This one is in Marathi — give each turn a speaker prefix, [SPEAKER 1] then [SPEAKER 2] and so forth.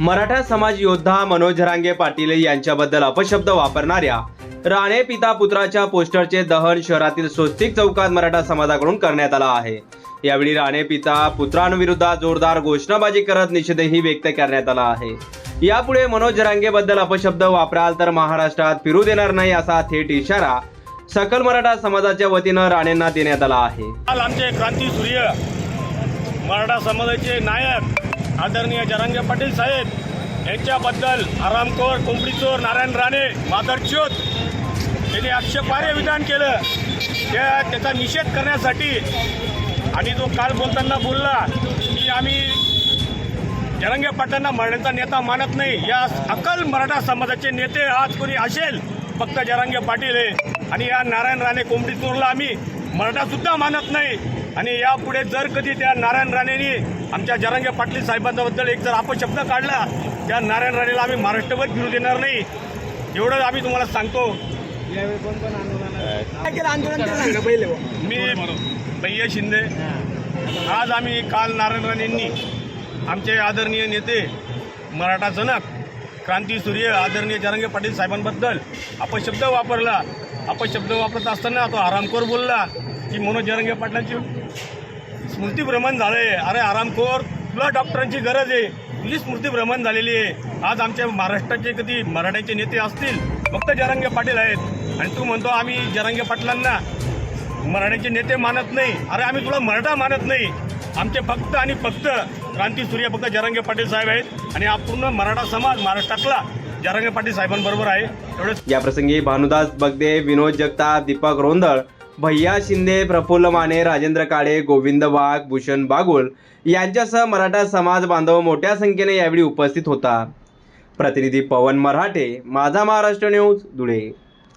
[SPEAKER 1] मराठा समाज योद्धा मनोज रांगे पाटील यांच्याबद्दल अपशब्द वापरणाऱ्या राणे पिता पुत्राच्या पोस्टरचे दहन शहरातील स्वस्तिक चौकात मराठा समाजाकडून करण्यात आला आहे. यावेळी राणे पिता पुत्रांविरुद्ध जोरदार घोषणाबाजी करत निषेधही व्यक्त करण्यात आला आहे. यापुढे मनोज रांगेबद्दल अपशब्द वापराल तर महाराष्ट्रात फिरू देणार नाही असा थेट इशारा सकल मराठा समाजाच्या वतीनं राणेंना देण्यात आला आहे.
[SPEAKER 2] काल आमचे क्रांती सूर्य मराठा समाजाचे नायक आदरणीय जरांगे पाटील साहेब यांच्याबद्दल आरामखोर कोंबडीचोर नारायण राणे मादरच्योत त्यांनी आक्षेपार्ह विधान केलं. त्या त्याचा निषेध करण्यासाठी आणि तो काल बोलताना बोलला की आम्ही जरंगे पाटलांना मराठ्यांचा नेता मानत नाही. या अकल मराठा समाजाचे नेते आज कोणी असेल फक्त जरांगे पाटील आहे आणि या नारायण राणे कोंबडी चोरला आम्ही मराठा सुद्धा मानत नाही. आणि यापुढे जर कधी त्या नारायण राणेंनी आमच्या जरांगे पाटील साहेबांबद्दल एक जर अपशब्द काढला त्या नारायण राणेला आम्ही महाराष्ट्रभर फिरू देणार नाही. एवढं आम्ही तुम्हाला सांगतो. मी भैया शिंदे. आज आम्ही काल नारायण राणेंनी आमचे आदरणीय नेते मराठा जनक क्रांती सूर्य आदरणीय जरांगे पाटील साहेबांबद्दल अपशब्द वापरला. अपशब्द वापरत असताना तो आरामखोर बोलला. की मनोज जरंगे पाटलांची स्मृतीभ्रमण झालंय. अरे आरामखोर तुला डॉक्टरांची गरज आहे. तुझी स्मृतीभ्रमण झालेली आहे. आज आमच्या महाराष्ट्राचे कधी मराठ्याचे नेते असतील फक्त जरंगे पाटील आहेत. आणि तू म्हणतो आम्ही जरंगे पाटलांना मराठ्याचे नेते मानत नाही. अरे आम्ही तुला मराठा मानत नाही. आमचे फक्त आणि फक्त क्रांती सूर्य फक्त जरंगे पाटील साहेब आहेत. आणि हा पूर्ण मराठा समाज महाराष्ट्रातला जरंगे पाटील साहेबांबरोबर आहे. एवढेच.
[SPEAKER 1] याप्रसंगी भानुदास बगदे विनोद जगताप दीपक रोंदळ भैया शिंदे प्रफुल्ल माने राजेंद्र काळे गोविंद वाघ भूषण बागुल यांच्यासह मराठा समाज बांधव मोठ्या संख्येने यावेळी उपस्थित होता. प्रतिनिधी पवन मराठे माझा महाराष्ट्र न्यूज धुळे.